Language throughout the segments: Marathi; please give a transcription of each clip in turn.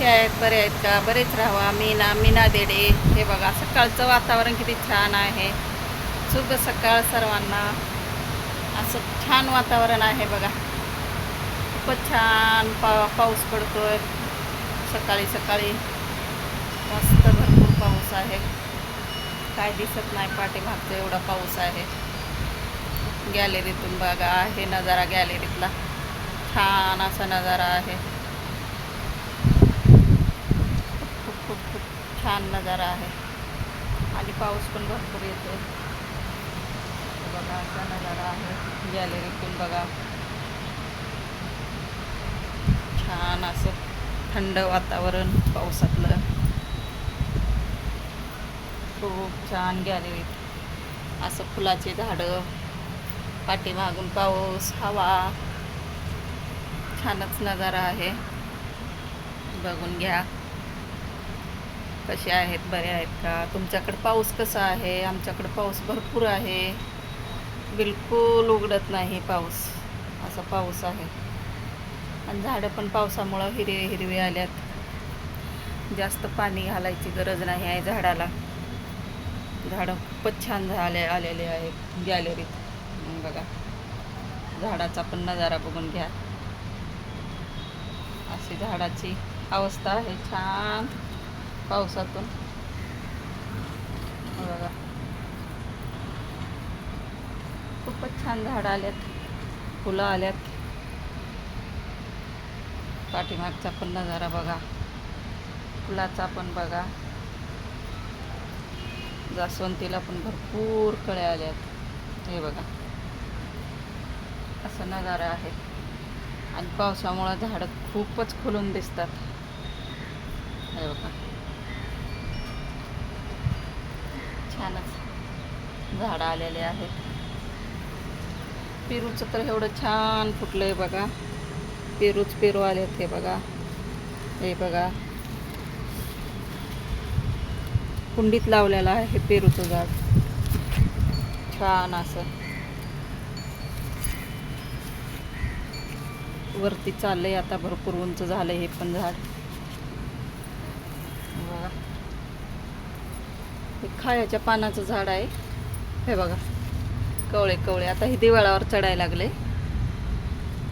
कसे आहेत बरे आहेत का? बरेच राहावा. मीना मीना देडे. हे बघा सकाळचं वातावरण किती छान आहे. शुभ सकाळ सर्वांना. असं छान वातावरण आहे बघा. खूपच छान पा पाऊस पडतोय. सकाळी सकाळी मस्त भरपूर पाऊस आहे. काय दिसत नाही पाठीमागचं एवढा पाऊस आहे. गॅलरीतून बघा आहे नजारा गॅलरीतला. छान असा नजारा आहे. खूप खूप छान नजारा आहे. आणि पाऊस पण भरपूर येतो बघा असा नजारा आहे. गॅलरीतून बघा. छान असं थंड वातावरण पावसातलं. खूप छान गॅलरीत असं फुलाची झाडं पाठीमागून पाऊस हवा. छानच नजारा आहे. बघून घ्या. कसे आहेत बरे आहेत का? तुमच्याकडे पाऊस कसा आहे? आमच्याकडे पाऊस भरपूर आहे. बिलकुल उघडत नाही पाऊस. असा पाऊस आहे. आणि झाडं पण पावसामुळं हिरवे हिरवे आल्यात. जास्त पाणी घालायची गरज नाही आहे झाडाला. झाडं खूपच छान झाले आलेले आहेत गॅलरीत. बघा. झाडाचा पण नजारा बघून घ्या. अशी झाडाची अवस्था आहे. छान. पावसातून. बघा. खूपच छान झाडं आल्यात. फुलं आल्यात. पाठीमागचा पण नजारा बघा. फुलाचा पण बघा. जास्वंतीला पण भरपूर कळ्या आल्यात. हे बघा. असं नजारा आहे. आणि पावसामुळं झाडं खूपच खुलून दिसतात. हे बघा छानच झाडं आलेले आहेत. पेरूचं तर एवढं छान फुटलं आहे बघा. पेरूच पेरू आलेत हे बघा. हे बघा. कुंडीत लावलेलं आहे हे पेरूचं झाड. छान असं. वरती चाललंय आता भरपूर उंच झालंय हे पण झाड. बघा. हे खायाच्या पानाचं झाड आहे. हे बघा. कवळे कवळे. आता हे दिवाळावर चढायला लागले.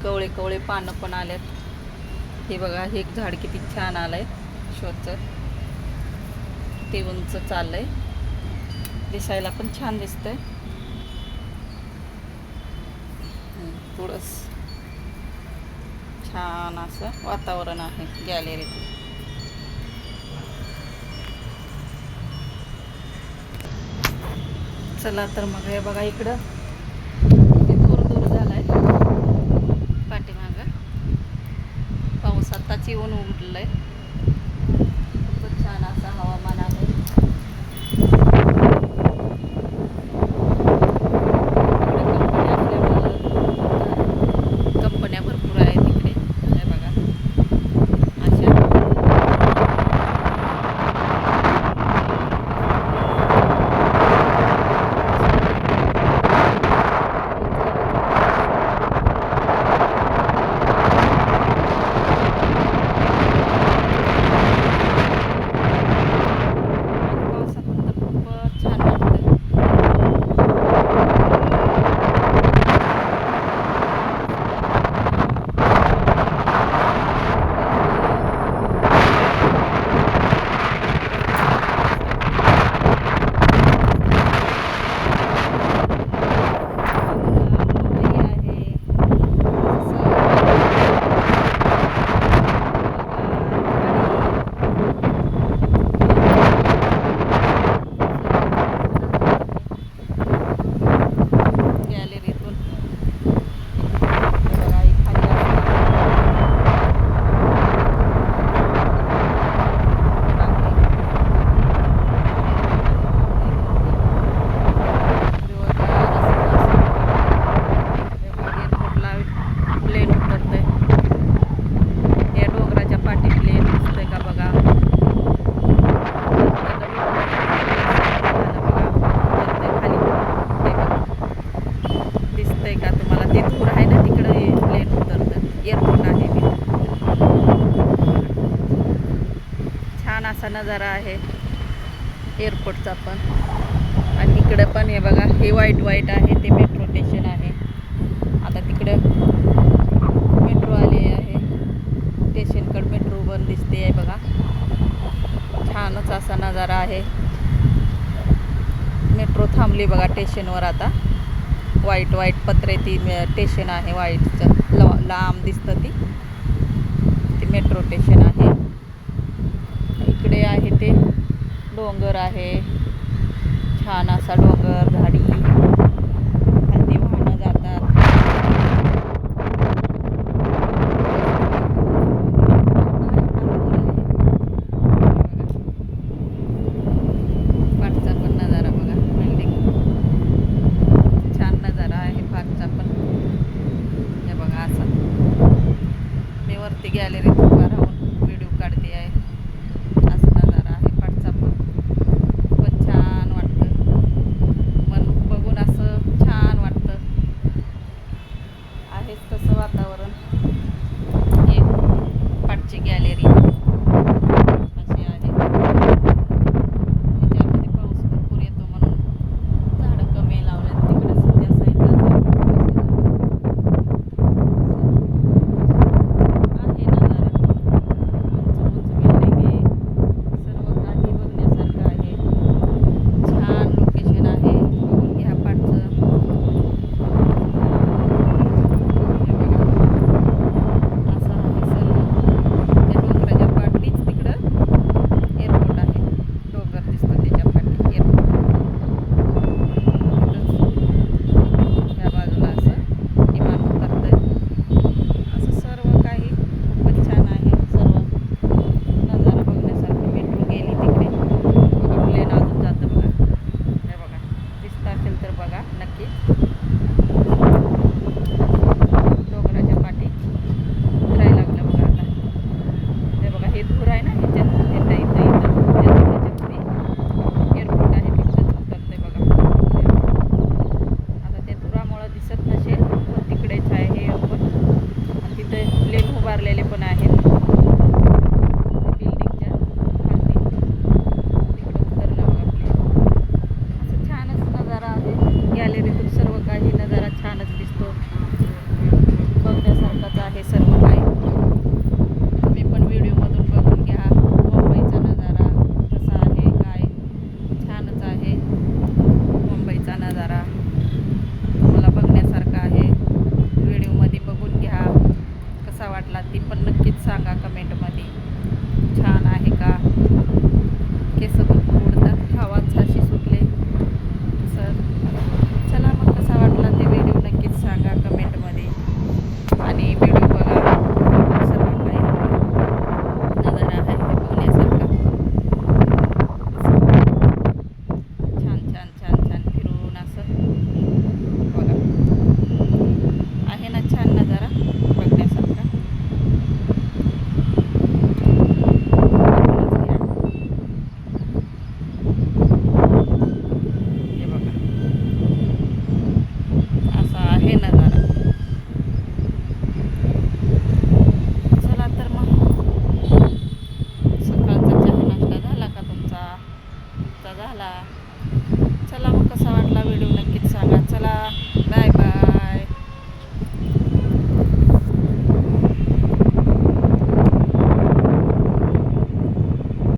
कवळे कवळे पानं पण आलेत. हे बघा हे एक झाड किती छान आलंय. शोचं ते उंच चाललंय. दिसायला पण छान दिसतंय. हम्म, थोडंस छान असं वातावरण आहे गॅलरीत. चला तर मग हे बघा इकडं. ते दूर दूर आहे पाठीमागं. पाऊस आताच येऊन उमटलंय. आहे छान असं हवामान आहे कंपन्या भरपूर आहेत इकडे हे बघा अशा असा नजारा आहे. एअरपोर्टचा पण. आणि इकडं पण हे बघा हे वाईट वाईट आहे ते मेट्रो स्टेशन आहे. आता तिकडं मेट्रो आली आहे. स्टेशनकडं मेट्रो पण दिसते आहे बघा. छानच असा नजारा आहे. मेट्रो थांबली बघा स्टेशनवर आता. वाईट वाईट पत्रे ती स्टेशन आहे वाईटचं ल लांब दिसतं ती. ती मेट्रो स्टेशन आहे. इकडे आहे ते. डोंगर आहे. छान असा डोंगर झाडी. खाली वाहनं जातात. पाठचा पण नजारा बघा बिल्डिंग छान नजारा आहे पाठचा पण. हे बघा असा. मी वरती गॅलरी